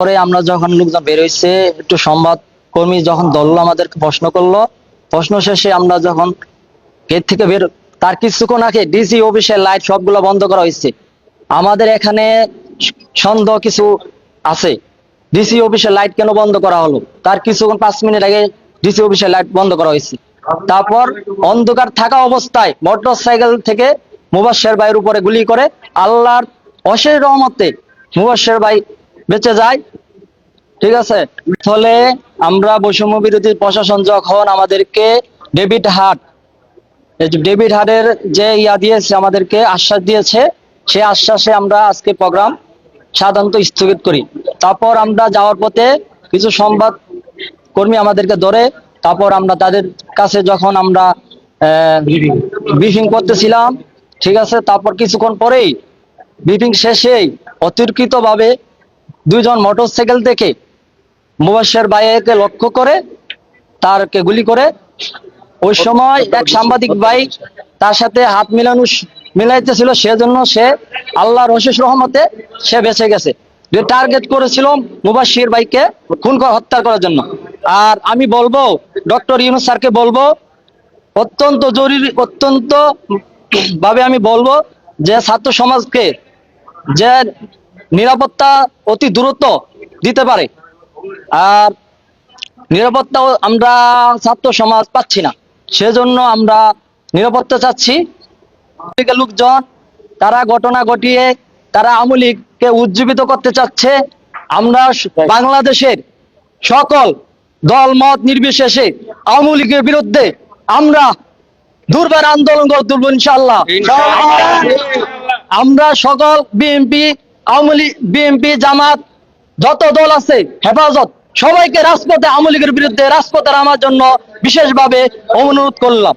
পরে আমরা যখন লোকজন বের হয়েছে একটু সংবাদ কর্মী যখন ধরলো আমাদেরকে প্রশ্ন করল, প্রশ্ন শেষে আমরা যখন গেট থেকে বের, তার কিছুক্ষণ আগে ডিসি অফিসের লাইট সবগুলো বন্ধ করা হয়েছে আমাদের এখানে সন্দেহ কিছু আছে। ডিসি অফিসের লাইট কেন বন্ধ করা হলো? তার কিছুক্ষণ পাঁচ মিনিট আগে ডিসি অফিসের লাইট বন্ধ করা হয়েছে তারপর অন্ধকার থাকা অবস্থায় মোটর সাইকেল থেকে মুবাসের ভাইয়ের উপরে গুলি করে আল্লাহর অশেষ রহমতে মুবাসের ভাই বেঁচে যায়। ঠিক আছে? ফলে আমরা বৈষম্য বিরোধী প্রশাসন যখন আমাদেরকে ডেবিট হাট ডেভিড হার্ডের যে ইয়া দিয়েছে আমাদেরকে আশ্বাস দিয়েছে, সেই আশ্বাসে আমরা আজকে প্রোগ্রাম সাধারণত স্থগিত করি। তারপর আমরা যাওয়ার পথে কিছু সংবাদ কর্মী আমাদেরকে ধরে, তারপর আমরা তাদের কাছে যখন আমরা ব্রিফিং করতেছিলাম, ঠিক আছে? তারপর কিছুক্ষণ পরেই ব্রিফিং শেষেই অতিরিক্ত ভাবে দুইজন মোটরসাইকেল থেকে মুবাসের বাইকে লক্ষ্য করে, তারকে গুলি করে। ওই সময় এক সাংবাদিক ভাই তার সাথে হাত মিলানো মিলাইতেছিল, সেজন্য সে আল্লাহর অশেষ রহমতে সে বেঁচে গেছে। যে টার্গেট করেছিল মুবাসির ভাইকে খুন করা- হত্যা করার জন্য। আর আমি বলব, ডক্টর ইউনুস স্যারকে বলব, অত্যন্ত জরুরি, অত্যন্ত ভাবে আমি বলব যে ছাত্র সমাজকে যে নিরাপত্তা অতি দূরত্ব দিতে পারে। আর নিরাপত্তা আমরা ছাত্র সমাজ পাচ্ছি না। সেজন্য আমরা নিরাপত্তা চাচ্ছি। লোকজন তারা ঘটনা ঘটিয়ে তারা আওয়ামী লীগকে উজ্জীবিত করতে চাচ্ছে। আমরা বাংলাদেশের সকল দল মত নির্বিশেষে আওয়ামী লীগের বিরুদ্ধে আমরা দুর্বার আন্দোলন করে তুলব ইনশাল্লাহ আমরা সকল বিএনপি আওয়ামী লীগ, বিএনপি, জামাত, যত দল আছে, হেফাজত, সবাইকে রাজপথে, আওয়ামী লীগের বিরুদ্ধে রাজপথে নামার জন্য বিশেষভাবে অনুরোধ করলাম।